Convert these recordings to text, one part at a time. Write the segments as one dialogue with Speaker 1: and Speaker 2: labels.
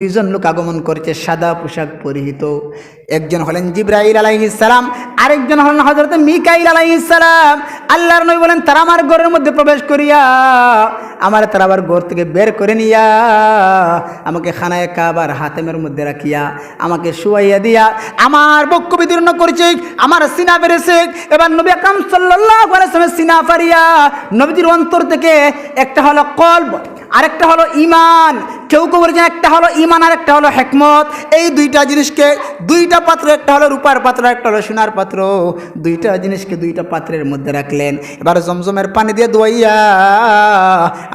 Speaker 1: দুইজন লোক আগমন করেছে সাদা পোশাক পরিহিত। একজন হলেন জিব্রাইল আলাইহিসসালাম আরেকজন হলেন হজরত মিকাইল আলাইহিসসালাম আল্লাহর নবী বলেন, তারা আমার ঘরের মধ্যে প্রবেশ করিয়া, আমার তারা আবার ঘর থেকে বের করে নিয়া, আমাকে খানায় কাবার হাতেমের মধ্যে রাখিয়া, আমাকে শুয়াইয়া দিয়া, আমার বক্ষ বিদীর্ণ করেছে, আমার সিনা বেড়েছে। এবার নবী আকরাম সাল্লাল্লাহু আলাইহি সিনা ফারিয়া নবীজির অন্তর থেকে একটা হলো কলব, আরেকটা হলো ইমান কেউ কেউ বলেছেন, একটা হলো ইমান আর একটা হলো হেকমত। এই দুইটা জিনিসকে, দুইটা পাত্র, একটা হলো রূপার পাত্র, একটা হলো সোনার পাত্র। দুইটা জিনিসকে দুইটা পাত্রের মধ্যে রাখলেন। এবার জমজমের পানি দিয়ে ধোয়াইয়া,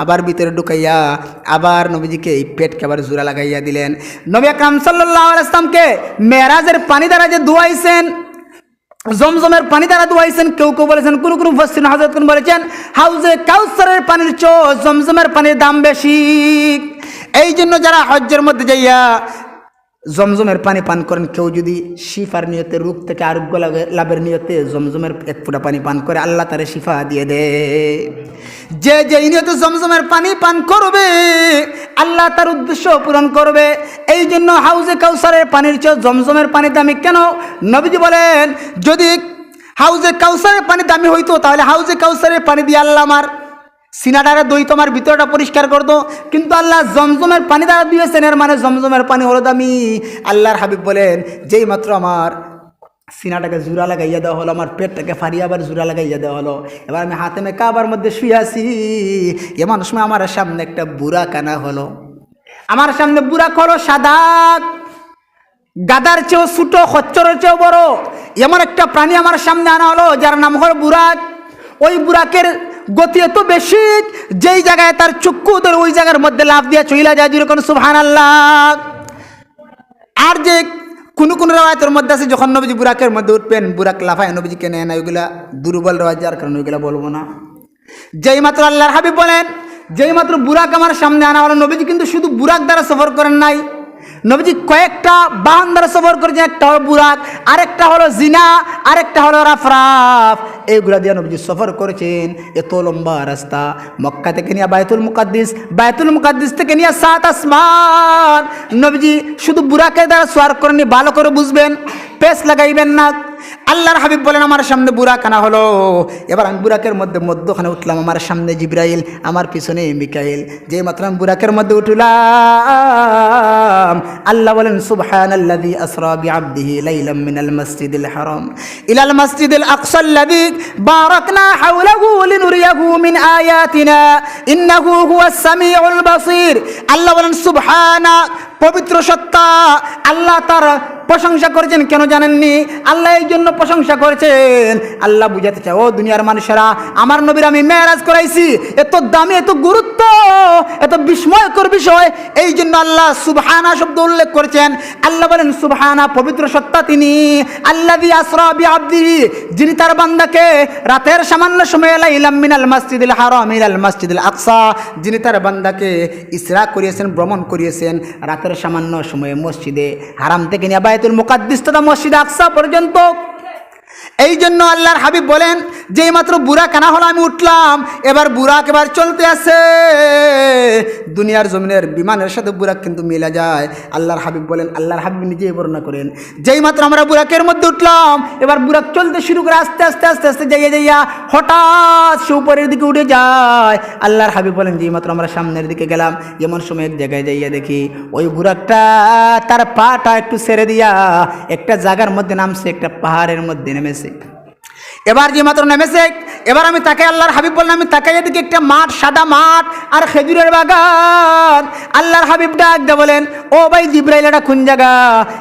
Speaker 1: আবার ভিতরে ঢুকাইয়া, আবার নবীজিকে এই পেটকে আবার জোড়া লাগাইয়া দিলেন। নবী সাল্লাল্লাহু আলাইহি আসলামকে মেরাজের পানি দ্বারা যে ধোয়াইছেন, জমজমের পানি দ্বারা ধোয়াইছেন, কেউ কেউ বলেছেন, কোন কোন ফসিন হাজরত কোন বলেছেন, হাউজে কাউসারের পানির চো জমজমের পানির দাম বেশি। এই জন্য যারা হজ্জের মধ্যে যাইয়া জমজমের পানি পান করেন। কেউ যদি শিফার নিয়তে রোগ থেকে আরোগ্য লাভে- লাভের নিয়তে জমজমের এক ফুটা পানি পান করে, আল্লাহ তারে শিফা দিয়ে দে। যে যে নিয়তে জমজমের পানি পান করবে, আল্লাহ তার উদ্দেশ্য পূরণ করবে। এই জন্য হাউজে কাউসারের পানির চেয়ে জমজমের পানি দামি কেন? নবীজি বলেন, যদি হাউজে কাউসারের পানি দামি হইতো, তাহলে হাউজে কাউসারের পানি দিয়ে আল্লাহ আমার সিনাটারে দই তোমার ভিতরটা পরিষ্কার করতো কিন্তু আল্লাহ জমজমের পানি দ্বারা দিয়েছেন এর মানে জমজমের পানি হলো দামি। আল্লাহর হাবিব বলেন, যেই মাত্র আমার সিনাটাকে জুড়া লাগাইয়া দেওয়া হলো, আমার পেটটাকে ফারিয়ে আবার জুড়া লাগাইয়া দেওয়া হলো। এবার আমি হাতে মে কাবার মধ্যে শুয়ে আছি। এমন সময় আমার সামনে একটা বুড়া কানা হলো। আমার সামনে বুড়া হলো সাদা গাদার চেয়েও ছোটো, খচ্চরের চেয়েও বড়। এমন একটা প্রাণী আমার সামনে আনা হলো, যার নাম হলো বুরাক ওই বুরাকের গতি এত বেশি। যেই জায়গায় তার চক্ষু ওদের ওই জায়গার মধ্যে লাভ দিয়ে চইলা যায় যেরকম সুবহান আল্লাহ আর যে কোনো কোনো রেওয়ায়তের মধ্যে আছে, যখন নবীজি বুরাকের মধ্যে উঠবেন, বুরাক লাফায় নবীজিকে নেয় না ওইগুলা দুর্বল রেওয়াজ যার কারণে ওইগুলা বলব না। যেই মাত্র আল্লাহর হাবিব বলেন, যেই মাত্র বুরাক আমার সামনে আনা হলো, নবীজি কিন্তু শুধু বুরাক দ্বারা সফর করেন নাই। নবীজি কয়েকটা বাহন দ্বারা সফর করেছেন, একটা হলো বুরাক আরেকটা হলো জিনা, আরেকটা হলো রাফরাফ। এইগুলা দিয়ে নবীজি সফর করেছেন, এত লম্বা রাস্তা। মক্কা থেকে নিয়ে বায়তুল মুকাদ্দিস বায়তুল মুকাদ্দিস থেকে নিয়ে সাত আসমান। নবীজি শুধু বুরাকের দ্বারা সোয়ার করেনি ভালো করে বুঝবেন পেস লাগাইবেন না। আল্লাহর হাবিব বলেন, আমার সামনে বুরাক আনা হলো। এবার আমি বুরাকের মধ্যে মধ্যখানে উঠলাম, আমার সামনে জিব্রাইল, আমার পিছনে মিকাইল। যে মাত্র আমি বুরাকের মধ্যে উঠলাম, আল্লাহ বলেন, সুবহানাল্লাযী আসরা বিআবদিহি লাইলাম মিনাল মাসজিদিল হারাম। ইলাল মাসজিদিল আকসাল্লাযী বারাকনা হাওলাহু লিনুরিয়াহু মিন আয়াতিনা, ইন্নাহু হুয়াস সামিউল বাসীর। আল্লাহ বলেন, সুবহানা, পবিত্র সত্তা। আল্লাহ তার প্রশংসা করেছেন, কেন জানেননি? আল্লাহ এই জন্য প্রশংসা করেছেন। আল্লাহ বুঝাতে চায়, ও দুনিয়ার মানুষেরা, আমার নবীর আমি মেয়ারাজ করাইছি, এত দামি, এত গুরুত্ব, এত বিস্ময়কর বিষয়। এই জন্য আল্লাহ সুবহানা শব্দ উল্লেখ করেছেন। আল্লাহ বলেন, সুবহানা, পবিত্র সত্তা তিনি। আল্লাহ আসরা আব্দি যিনি তার বান্দাকে রাতের সামান্য সময় লাইলাম মিনাল মসজিদুল হারাম ইলাল মসজিদুল আকসা, যিনি তার বান্দাকে ইসরা করিয়েছেন, ভ্রমণ করিয়েছেন, রাতের সামান্য সময়ে মসজিদে হারাম থেকে নিয়ে বায়তুল মুকাদ্দিস তথা মসজিদ আকসা পর্যন্ত এই জন্য আল্লাহর হাবিব বলেন, যেই মাত্র বুড়া কানা হলো, আমি উঠলাম। এবার বুড়াক এবার চলতে আছে দুনিয়ার জমিনের বিমানের সাথে বুড়াক কিন্তু মিলা যায়। আল্লাহর হাবিব বলেন, আল্লাহর হাবিব নিজেই বর্ণনা করেন, যেই মাত্র আমরা বুড়াকের মধ্যে উঠলাম, এবার বুড়াক চলতে শুরু করে আস্তে আস্তে আস্তে আস্তে যাইয়া যাইয়া হঠাৎ সে উপরের দিকে উঠে যায়। আল্লাহর হাবিব বলেন, যেই মাত্র আমরা সামনের দিকে গেলাম, এমন সময় এক জায়গায় যাইয়া দেখি, ওই বুড়াকটা তার পাটা একটু ছেড়ে দিয়া একটা জায়গার মধ্যে নামছে, একটা পাহাড়ের মধ্যে নেমেছে। এবার যে মাত্র নেমেছে এবার আমি তাকে আল্লাহর হাবিব বললাম, আমি তাকে এদিকে একটা মাঠ, সাদা মাঠ আর খেজুরের বাগান। আল্লাহর হাবিব ডাক দে বলেন, ও ভাই জিব্রাইল, এটা কোন জায়গা?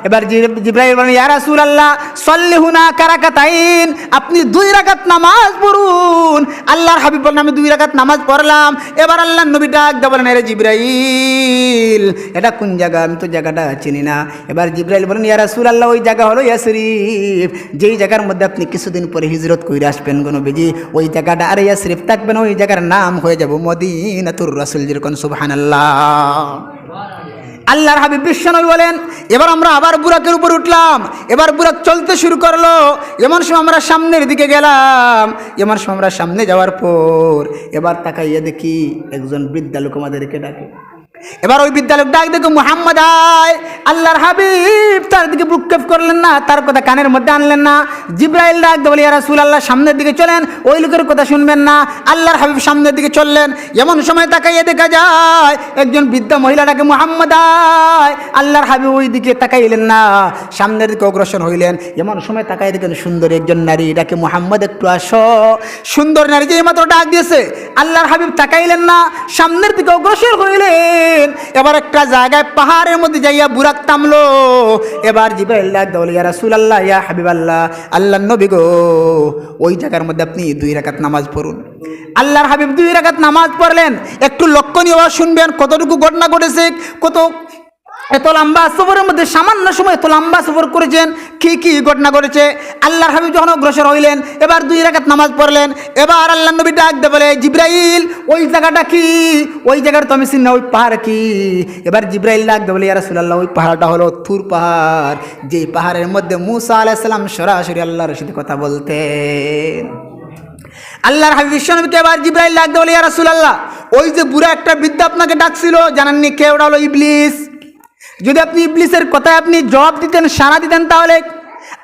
Speaker 1: এবার জিব্রাইল বলেন, ইয়া রাসূল আল্লাহ সল্লিহুনা কারাকাতাইন, আপনি দুই রাকাত নামাজ পড়ুন। আল্লাহর হাবিব বলেন, আমি দুই রাকাত নামাজ পড়লাম। এবার আল্লাহ নবী ডাক দে বলেন, আরে জিব্রাইল, এটা কোন জায়গা? আমি তো জায়গাটা চিনি না। এবার জিব্রাইল বলেন, ইয়া রাসূল আল্লাহ ওই জায়গা হলো ইয়াসরিফ যেই জায়গার মধ্যে আপনি কিছুদিন পরে হিজরত করে আসবেন গো নবীজি, ওই জায়গাটা, আর ইয়াসরিফ থাকবেন, ওই জায়গার নাম হয়ে যাব মদিনাতুর রাসূল, যেরকম সুবহানাল্লাহ। আল্লাহর হাবিব বিশ্বনবী বলেন, এবার আমরা আবার বুরাকের উপর উঠলাম, এবার বুরাক চলতে শুরু করল, এমন সময় আমরা সামনের দিকে গেলাম, এমন সময় আমরা সামনে যাওয়ার পর এবার তাকাইয়া দেখি একজন বৃদ্ধা লোক আমাদেরকে ডাকে। এবার ওই বিদ্যালয় ডাক দেখো মোহাম্মদ আয়, আল্লাহর হাবিব তার দিকে বুককেপ করলেন না, তার কথা কানের মধ্যে আনলেন না। জিব্রাইল ডাক দে বলে রাসুল আল্লাহ সামনের দিকে চলেন, ওই লোকের কথা শুনবেন না। আল্লাহর হাবিব সামনের দিকে চললেন। এমন সময় তাকাইয়ে দেখা যায়, একজন বৃদ্ধ মহিলা ডাকে, মোহাম্মদ আয়! আল্লাহর হাবিব ওই দিকে তাকাইলেন না, সামনের দিকে অগ্রসর হইলেন। এমন সময় তাকাই দেখেন সুন্দর একজন নারী ডাকে, মোহাম্মদ, একটু আসো। সুন্দর নারী যে মাত্র ডাক দিয়েছে, আল্লাহর হাবিব তাকাইলেন না, সামনের দিকে অগ্রসর হইলেন। এবার একটা জায়গায় পাহাড়ের মধ্যে যাইয়া বুরাক তামলো এবার জিব্রাইল ডাক দাও ইয়া হাবিব আল্লাহ নবী গো, ওই জায়গার মধ্যে আপনি দুই রাকাত নামাজ পড়ুন। আল্লাহর হাবিব দুই রাকাত নামাজ পড়লেন। একটু লক্ষণীয় শুনবেন, কতটুকু ঘটনা ঘটেছে, কত এত লম্বা সফরের মধ্যে সামান্য সময় এত লম্বা সফর করেছেন, কি কি ঘটনা ঘটেছে? আল্লাহর হাবিব যখন অগ্রসর হইলেন, এবার দুই রাকাত নামাজ পড়লেন, এবার আল্লাহ নবী ডাক দে বলে, জিব্রাইল, ওই জায়গাটা কি? ওই জায়গার তো আমি ওই পাহাড় কি? এবার জিব্রাইল ডাক দে বলে, ইয়া রাসূলুল্লাহ, ওই পাহাড়টা হলো থুর পাহাড়। যে পাহাড়ের মধ্যে মুসা আলাইহিস সালাম সরাসরি আল্লাহর সাথে কথা বলতেন। আল্লাহর হাবিব বিশ্বনবীকে এবার জিব্রাইল ডাক দে বলে, ইয়া রাসূলুল্লাহ, ওই যে বুড়া একটা বিদ্যা আপনাকে ডাকছিল, জানাননি কে? ওটা হলো ইবলিস। যদি আপনি ইবলিসের কথায় আপনি জবাব দিতেন সারা দিতেন, তাহলে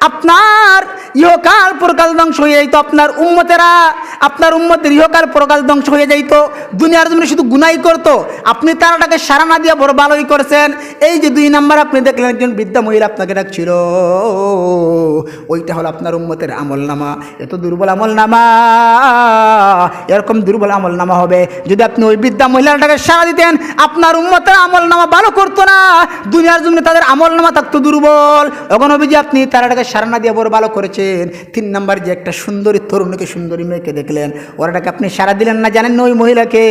Speaker 1: আপনার ইহকাল প্রকাল ধ্বংস হয়ে যাইতো আপনার উম্মতেরা আপনার উম্মতের ইহকাল প্রকাশ ধ্বংস হয়ে যাইতো, দুনিয়ার জন্য শুধু গুনাই করতো, আপনি তারাটাকে সারা না দিয়ে বড় ভালোই করেছেন। এই যে দুই নাম্বার আপনি দেখলেন, একজন বৃদ্ধা মহিলা আপনাকে ডাকছিল, ওইটা হলো আপনার উম্মতের আমল নামা এত দুর্বল আমল নামা এরকম দুর্বল আমল নামা হবে। যদি আপনি ওই বৃদ্ধা মহিলাটাকে সারা দিতেন, আপনার উম্মতের আমল নামা ভালো করতো না। দুনিয়ার জন্য তাদের আমল নামা থাকতো দুর্বল। এখন অভিজি আপনি তারাটাকে সারা না দিয়ে বড় ভালো করেছেন। তিন নাম্বার যে একটা সুন্দরী তরুণীকে সুন্দরী মেয়েকে দেখলেন। ওরাটাকে আপনি সারা দিলেন না জানেন না ওই মহিলাকে?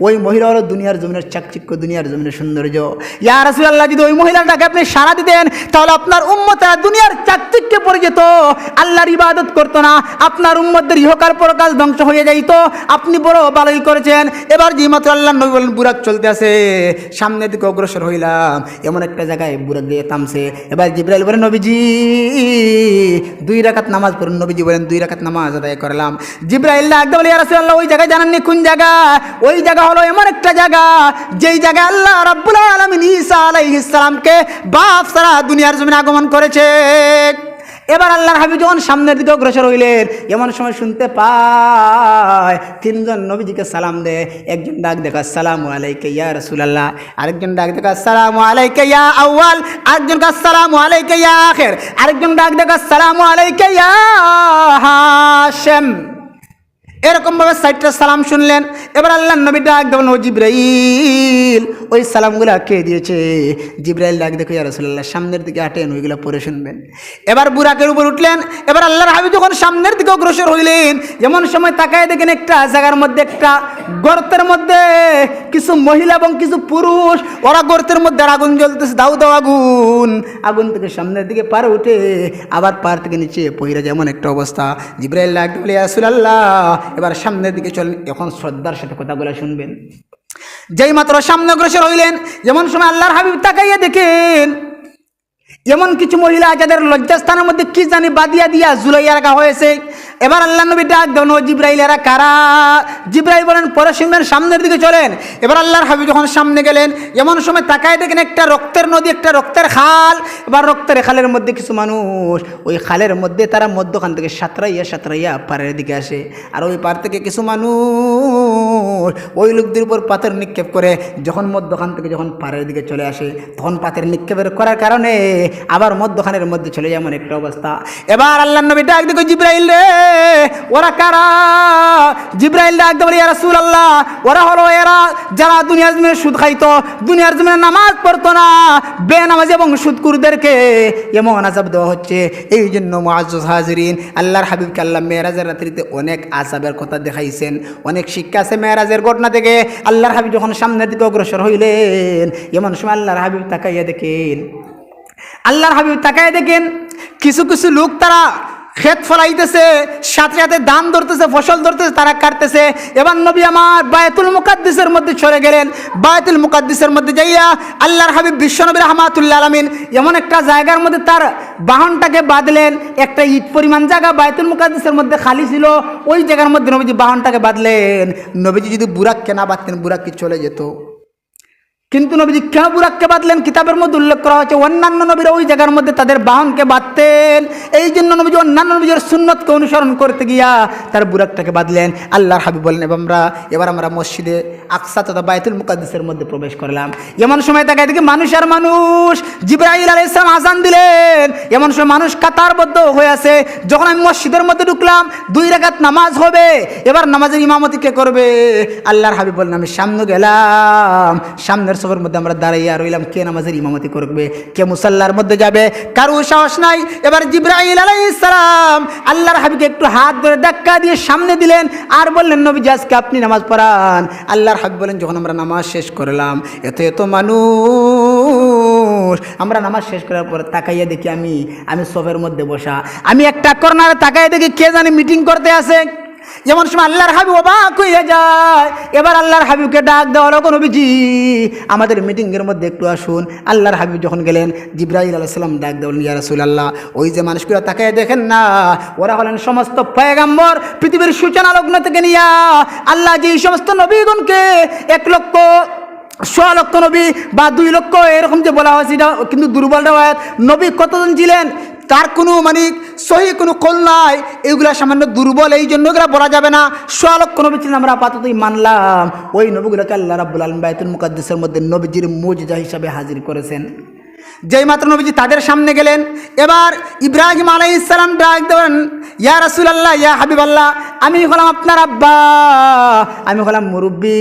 Speaker 1: ওই মহিলা হলো দুনিয়ার জমিনের চাকচিক্য, দুনিয়ার জমিনের সৌন্দর্য। ইয়া রাসূলুল্লাহ, যদি ওই মহিলাটাকে আপনি সারা দিতেন, তাহলে আপনার উম্মতরা দুনিয়ার চাকচিক্যে পড়ে যেত। আল্লাহর ইবাদত করতো না। আপনার উম্মতদের ইহকাল পরকাল ধ্বংস হয়ে যাইত। আপনি বড় ভালোই করেছেন। এবার যে মাত্র আল্লাহ নবী বলেন বুরাক চলতে আছে। সামনের দিকে অগ্রসর হইলাম। এমন একটা জায়গায় বুরাক দিয়ে থামছে। এবার জিব্রাইল বলেন, নবীজি, দুই রাকাত নামাজ পড়ুন। নবীজি বলেন, দুই রাকাত নামাজ আদায় করলাম। জিব্রাইল একদম বলে রাসূলুল্লাহ, ওই জায়গায় জানাননি কোন জায়গা? ওই জায়গা হলো এমন একটা জায়গা, যেই জায়গায় আল্লাহ রাব্বুল আলামিন ঈসা আলাইহিস সালামকে বাপ সারা দুনিয়ার জমিনে আগমন করেছে। এবার আল্লাহর হাবিব যখন সামনের দিকে অগ্রসর হইলেন, এমন সময় শুনতে পায়, তিনজন নবীজিকে সালাম দে একজন ডাক দেখা সালাম আলাইকে ইয়া রসুলাল্লাহ আরেকজন ডাক দেখা সালাম আলাইকে ইয়া আউয়াল আরেকজন কা সালাম আলাইকে ইয়া আখির আরেকজন ডাক দেখা সালাম আলাইকে ইয়া হাশেম এরকম ভাবে সাইটটা সালাম শুনলেন। এবার আল্লাহ নবী ডাক দেবেন ও জিব্রাইল। ওই সালামগুলো কে দিয়েছে? জিব্রাইল ডাক, দেখো রসুল্লাহ সামনের দিকে আটেন ওইগুলো পরে শুনবেন। এবার বুরাকের উপর উঠলেন। এবার আল্লাহর হাবি যখন সামনের দিকে অগ্রসর হইলেন এমন সময় তাকায় দেখেন একটা জায়গার মধ্যে, একটা গর্তের মধ্যে কিছু মহিলা এবং কিছু পুরুষ, ওরা গর্তের মধ্যে আগুন জ্বলতেছে। দাউ দাও আগুন। আগুন থেকে সামনের দিকে পার উঠে আবার পার থেকে নিচে পহিরা যেমন একটা অবস্থা। জিব্রাইল ডাক বলে আসুলাল্লাহ এবার সামনের দিকে চলেন এখন শ্রদ্ধার সাথে কথাগুলো শুনবেন। যেই মাত্র সামনে অগ্রসর হইলেন, যেমন সময় আল্লাহর হাবিব তাকাইয়া দেখেন, এমন কিছু মহিলা যাদের লজ্জাস্থানের মধ্যে কি জানি বাদিয়া দিয়া জুলাইয়া রাখা হয়েছে এবার আল্লাহ নবী ডাক দেন ও জিব্রাইল, এরা কারা? জিব্রাইল বলেন পরে শুনবেন সামনের দিকে চলেন। এবার আল্লাহর হাবিব যখন সামনে গেলেন, এমন সময় তাকায় দেখেন একটা রক্তের নদী, একটা রক্তের খাল। এবার রক্তের খালের মধ্যে কিছু মানুষ, ওই খালের মধ্যে তারা মধ্যখান থেকে সাঁতরাইয়া সাঁতরাইয়া পাড়ের দিকে আসে। আর ওই পার থেকে কিছু মানুষ, ওই লোকদের উপর পাথর নিক্ষেপ করে যখন মধ্যখান থেকে যখন পাড়ের দিকে চলে আসে, তখন পাথর নিক্ষেপের করার কারণে আবার মধ্যখানের মধ্যে চলে যায় এমন একটা অবস্থা। এবার আল্লাহ নবী ডাক, দেখো জিব্রাইল রে! ওরা কারা? জিব্রাইল ডাক দেবো ইয়া রাসূলুল্লাহ, ওরা হলো এরা যারা দুনিয়ার জমিনে সুদ খাইতো, দুনিয়ার জমিনে নামাজ পড়তো না। বেনামাজ এবং সুদকুরদেরকে এমন আজাব দেওয়া হচ্ছে। এই জন্য মুআজ্জাজ হাজিরিন, আল্লাহর হাবিবকে আল্লাহ মেয়েরাজের রাত্রিতে অনেক আজাবের কথা দেখাইছেন। অনেক শিক্ষা আছে মেয়েরাজের ঘটনা থেকে আল্লাহর হাবিব যখন সামনের দিকে অগ্রসর হইলেন, এমন সময় আল্লাহর হাবিব তাকাইয়া দেখেন। আল্লাহর হাবিব তাকায় দেখেন, কিছু কিছু লোক তারা ক্ষেত ফলাইতেছে, সাথে সাথে ধান ধরতেছে, ফসল ধরতেছে, তারা কাটতেছে। এবার নবী আমার বায়তুল মুকাদ্দিসের মধ্যে চলে গেলেন। বায়তুল মুকাদ্দিসের মধ্যে যাইয়া আল্লাহর হাবিব বিশ্বনবী রহমাতুল্লাহ আলমিন এমন একটা জায়গার মধ্যে তার বাহনটাকে বাঁধলেন। একটা ইট পরিমাণ জায়গা বায়তুল মুকাদ্দিসের মধ্যে খালি ছিল। ওই জায়গার মধ্যে নবীজি বাহনটাকে বাঁধলেন। নবীজি যদি বুরাককে না বাঁধতেন বুরাক কি চলে যেত? কিন্তু নবীজি কেন বুরাককে বাঁধলেন? কিতাবের মধ্যে উল্লেখ করা হয়েছে, অন্যান্য নবীরা ওই জায়গার মধ্যে তাদের বাহনকে বাঁধতেন। এই জন্য নবীজি অন্যান্য নবীদের সুন্নতকে অনুসরণ করতে গিয়া তার বুরাকটাকে বাঁধলেন। আল্লাহর হাবিব বলেন এবার আমরা এবার আমরা মসজিদে আকসা তথা বায়তুল মুকাদ্দিসের মধ্যে প্রবেশ করলাম। এমন সময় তাকায় দেখি মানুষ আর মানুষ জিব্রাহিল আলাইহিস সালাম আজান দিলেন। এমন সময় মানুষ কাতারবদ্ধ হয়ে আছে। যখন আমি মসজিদের মধ্যে ঢুকলাম, দুই রাকাত নামাজ হবে। এবার নামাজের ইমামতি কে করবে? আল্লাহর হাবিব বললেন, আমি সামনে গেলাম। সামনের সবের মধ্যে আমরা দাঁড়াইয়া রইলাম, কে নামাজের ইমামতি করবে, কে মুসাল্লার মধ্যে যাবে, কারও সাহস নাই। এবার জিব্রাহিল আলাইহিস সালাম আল্লাহর হাবিবকে একটু হাত ধরে ধাক্কা দিয়ে সামনে দিলেন আর বললেন নবী আজকে আপনি নামাজ পড়ান। আল্লাহর হাবিব বলেন যখন আমরা নামাজ শেষ করলাম, এত এত মানুষ, আমরা নামাজ শেষ করার পর তাকাইয়া দেখি আমি আমি সবের মধ্যে বসা, আমি একটা কর্নারে তাকাইয়া দেখি কে জানি মিটিং করতে আসে যেমন সময় আল্লাহর হাবিব অবাক হয়ে যায়, এবার আল্লাহর হাবিবকে ডাক দেওয়া লোক নবীজি, আমাদের মিটিংয়ের মধ্যে একটু আসুন। আল্লাহর হাবিব যখন গেলেন জিব্রাহিল আলাইসাল্লাম ডাক দেওয়াল ইয়া রাসুল আল্লাহ ওই যে মানুষগুলো তাকে দেখেন না, ওরা হলেন সমস্ত পয়গাম্বর, পৃথিবীর সূচনা লগ্ন থেকে নিয়া, আল্লাহ যে সমস্ত নবীগণকে এক লক্ষ সোয়া লক্ষ নবী বা দুই লক্ষ, এরকম যে বলা হয়েছে কিন্তু দুর্বল রেওয়ায়ত। নবী কতজন ছিলেন? তার কোনো মানে সহি কোনো কল নাই, এগুলা সামান্য দুর্বল, এই জন্য এগুলা বলা যাবে না। সোয়া লক্ষ নবী ছিলেন আমরা আপাততই মানলাম। ওই নবীগুলোকে আল্লাহ রাব্বুল আলম বাইতুল মুকাদ্দিসের মধ্যে নবীজির মুজিজা হিসাবে হাজির করেছেন। যেই মাত্র নবীজি তাদের সামনে গেলেন, এবার ইব্রাহিম আলাই ইসলাম ডাক দেবেন, ইয়া রাসুল আল্লাহ ইয়া হাবিব আল্লাহ আমি হলাম আপনার আব্বা, আমি হলাম মুরব্বী।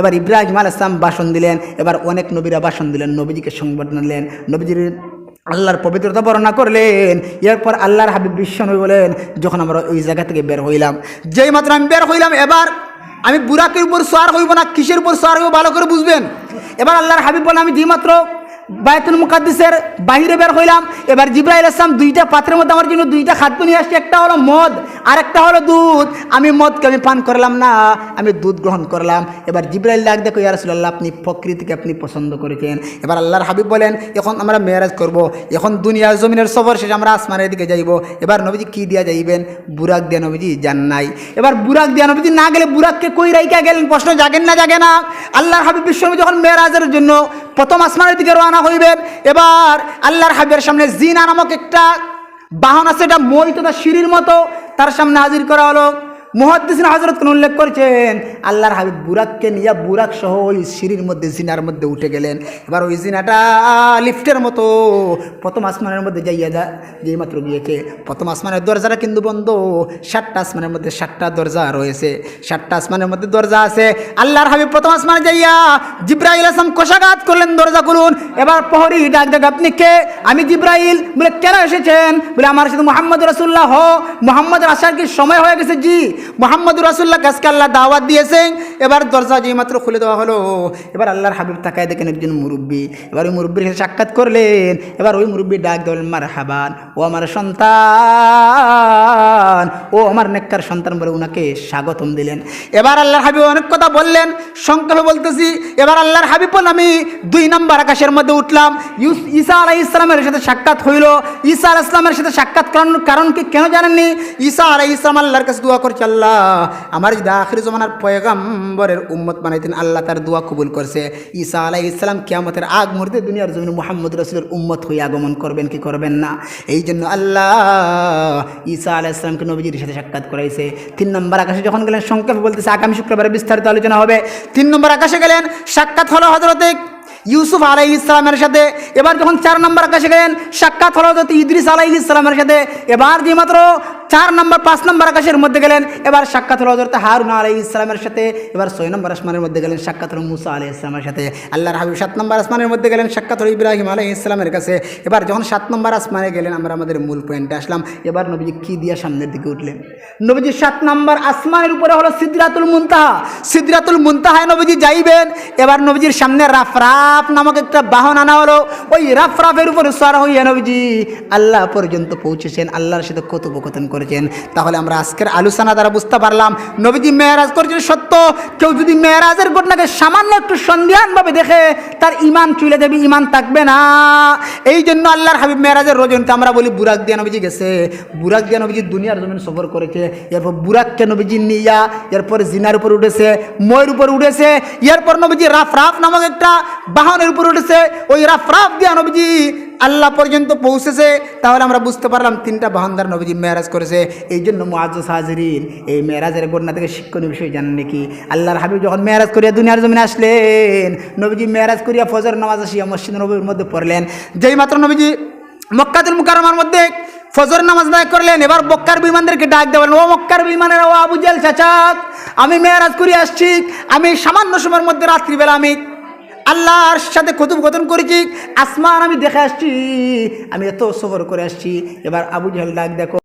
Speaker 1: এবার ইব্রাহিম আল ইসলাম ভাষণ দিলেন, এবার অনেক নবীরা বাসন দিলেন, নবীজিকে সংবর্ধনা দিলেন। নবীজির আল্লাহর পবিত্রতা বর্ণনা করলেন। এরপর আল্লাহর হাবিব বিশ্ব নবী বলেন, যখন আমরা ওই জায়গা থেকে বের হইলাম, যেই মাত্র আমি বের হইলাম, এবার আমি বুড়াকের উপর সোয়ার হইব না, কিসের উপর সোয়ার হইব, ভালো করে বুঝবেন? এবার আল্লাহর হাবিব বলে আমি যেই মাত্র বায়তুল মুকাদ্দিসের বাইরে বের হইলাম। এবার জিব্রাইল আসলাম দুইটা পাত্রের মধ্যে আমার জন্য দুইটা খাদ্য নিয়ে আসছে। একটা হলো মদ আর একটা হলো দুধ। আমি মদকে আমি পান করলাম না, আমি দুধ গ্রহণ করলাম। এবার জিব্রাইল ডাক, দেখো ইয়ারসুল্লাহ আপনি প্রকৃতিকে আপনি পছন্দ করেছেন। এবার আল্লাহর হাবিব বলেন, এখন আমরা মেয়ারাজ করব, এখন দুনিয়ার জমিনের সফর শেষে আমরা আসমানের দিকে যাইব। এবার নবীজি কি দিয়া যাইবেন? বুরাক দিয়া নবীজি যান নাই। এবার বুরাক দিয়া নবীজি না গেলে বুরাককে কই রাইকা গেলেন? প্রশ্ন জাগেন না, জাগে না। আল্লাহর হাবিব বিশ্বনবী যখন মেয়েরাজের জন্য প্রথম আসমানের দিকে রওনা হইবেন। এবার আল্লাহর হাবিবের সামনে জিনা নামক একটা বাহন আছে, এটা মই সিঁড়ির মতো। তার সামনে হাজির করা হলো। মুহাদ্দিসিন হজরত কোন উল্লেখ করেছেন? আল্লাহর হাবিব বুরাককে নিয়ে বুরাক সহ ওই সিঁড়ির মধ্যে, জিনার মধ্যে উঠে গেলেন। এবার ওই জিনাটা লিফটের মতো প্রথম আসমানের মধ্যে যাইয়া যা, যেই মাত্র গিয়েছে। প্রথম আসমানের দরজাটা কিন্তু বন্ধ। সাতটা আসমানের মধ্যে সাতটা দরজা রয়েছে। সাতটা আসমানের মধ্যে দরজা আছে। আল্লাহর হাবিব প্রথম আসমানে যাইয়া জিব্রাহিল আসলাম কোষাঘাত করলেন, দরজা খুলুন। এবার প্রহরী ডাক ডাক আপনি কে? আমি জিব্রাহিল বলে, কেন এসেছেন? বলে, আমার সাথে মোহাম্মদ রসুল্লাহ মোহাম্মদ আসার কি সময় হয়ে গেছে? জি। মোহাম্মদ রাসুল্লাহ কাজকে আল্লাহ দাওয়াত দিয়েছেন। এবার দরজা যেই মাত্র খুলে দেওয়া হলো, এবার আল্লাহর হাবিব তাকায় দেখেন একজন মুরব্বী। এবার ওই মুরব্বীর সাথে সাক্ষাৎ করলেন, এবার ওই মুরব্বী ডাক দেবেন মার হাবান ও আমার সন্তান, ও আমার নেককার সন্তান বলে ওনাকে স্বাগতম দিলেন। এবার আল্লাহর হাবিব অনেক কথা বললেন, সংক্ষেপে বলতেছি, এবার আল্লাহর হাবিব আমি দুই নম্বর আকাশের মধ্যে উঠলাম। ঈসা আলাই ইসলামের সাথে সাক্ষাৎ হইল। ঈসা আলাহ ইসলামের সাথে সাক্ষাৎ করানোর কারণ কি কেন জানেননি? ঈসা আলাই ইসলাম আল্লাহর কাছে দোয়া করছে আল্লাহ আমার যদি আখির জমানার পয়গাম্বরের উম্মত বানাইতেন, আল্লাহ তার দোয়া কবুল করছে। ঈসা আলাই ইসলাম কিয়ামতের আগ মুহূর্তে দুনিয়ার জমিন মোহাম্মদ রসুলের উম্মত হয়ে আগমন করবেন, কি করবেন না? এই জন্য আল্লাহ ঈসা আলাহ ইসলামকে নবীজির সাথে সাক্ষাৎ করাইছে। তিন নম্বর আকাশে যখন গেলেন, সংক্ষেপে বলতেছে, আগামী শুক্রবারে বিস্তারিত আলোচনা হবে। তিন নম্বর আকাশে গেলেন, সাক্ষাৎ হলো হজরতে ইউসুফ আলাই ইসলামের সাথে, এবার যখন চার নম্বর আকাশে গেলেন, সাক্ষাৎ হলো হজরত ইদ্রিস আলাই ইসলামের সাথে, এবার যে মাত্র চার নম্বর, পাঁচ নম্বর আকাশের মধ্যে গেলেন, এবার সাক্ষাৎ হলো হজরত হারুন আলাই ইসলামের সাথে, এবার ছয় নম্বর আসমানের মধ্যে গেলেন, সাক্ষাৎ হলো মুসা আলাই ইসলামের সাথে, আল্লাহর হাবিব সাত নম্বর আসমানের মধ্যে গেলেন, সাক্ষাৎ হলো ইব্রাহিম আলাই ইসলামের কাছে, এবার যখন সাত নম্বর আসমানে গেলেন, আমরা আমাদের মূল পয়েন্টে আসলাম, এবার নবীজি কি দিয়া সামনের দিকে উঠলেন? নবীজি সাত নম্বর আসমানের উপরে হলো সিদ্রাতুল মুন্তাহা, সিদ্রাতুল মুনতাহায় নবীজি যাইবেন, এবার নবীজির সামনে রাফরাফ নামক একটা বাহন আনা হলো। ওই রাফরাফের উপরে সার হইয়া নবীজি আল্লাহ পর্যন্ত পৌঁছেছেন, আল্লাহর সাথে কথোপকথন করেছেন। তাহলে আমরা আজকের আলোচনা দ্বারা বুঝতে পারলাম, নবীজি মেয়েরাজ করেছেন সত্য। কেউ যদি মেয়েরাজের ঘটনাকে সামান্য একটু সন্দেহানভাবে দেখে, তার ইমান চলে যাবে ইমান থাকবে না। এই জন্য আল্লাহর হাবিব মেয়েরাজের রজনীতে আমরা বলি বুরাক দিয়া নবীজি গেছে। বুরাক দিয়া নবীজি দুনিয়ার জমিন সফর করেছে। এরপর বুরাককে নবীজি নিয়া, এরপর জিনার উপর উঠেছে, ময়ের উপর উঠেছে। এরপর নবীজি রাফ রাফ নামক একটা বাহনের উপর উঠেছে, ওই রাফ রাফ দিয়া নবীজি আল্লাহ পর্যন্ত পৌঁছেছে। তাহলে আমরা বুঝতে পারলাম তিনটা বাহনদার নবীজি মেয়ারাজ করেছে। এই জন্য মুআজ্জ হাজরিন এই মেয়ারাজের ঘটনা থেকে শিক্ষণীয় বিষয় জানেন নাকি? আল্লাহর হাবিব যখন মেয়ারাজ করিয়া দুনিয়ার জমিনে আসলেন, নবীজি মেয়ারাজ করিয়া ফজর নামাজ আসিয়া মসজিদ নবীর মধ্যে পড়লেন। যেই মাত্র নবীজি মক্কাতুল মুকাররমার মধ্যে ফজর নামাজ আদায় করলেন, এবার মক্কার বিমানদেরকে ডাক দেবেন ও মক্কার বিমানের ও আবু জাল চাচাক আমি মেয়ারাজ করিয়া আসছি, আমি সামান্য সময়ের মধ্যে রাত্রিবেলা আমি আল্লাহর সাথে কথোপকথন করেছি আসমান আমি দেখে আসছি, আমি এত সফর করে আসছি। এবার আবু জাহেল ডাক দেখো।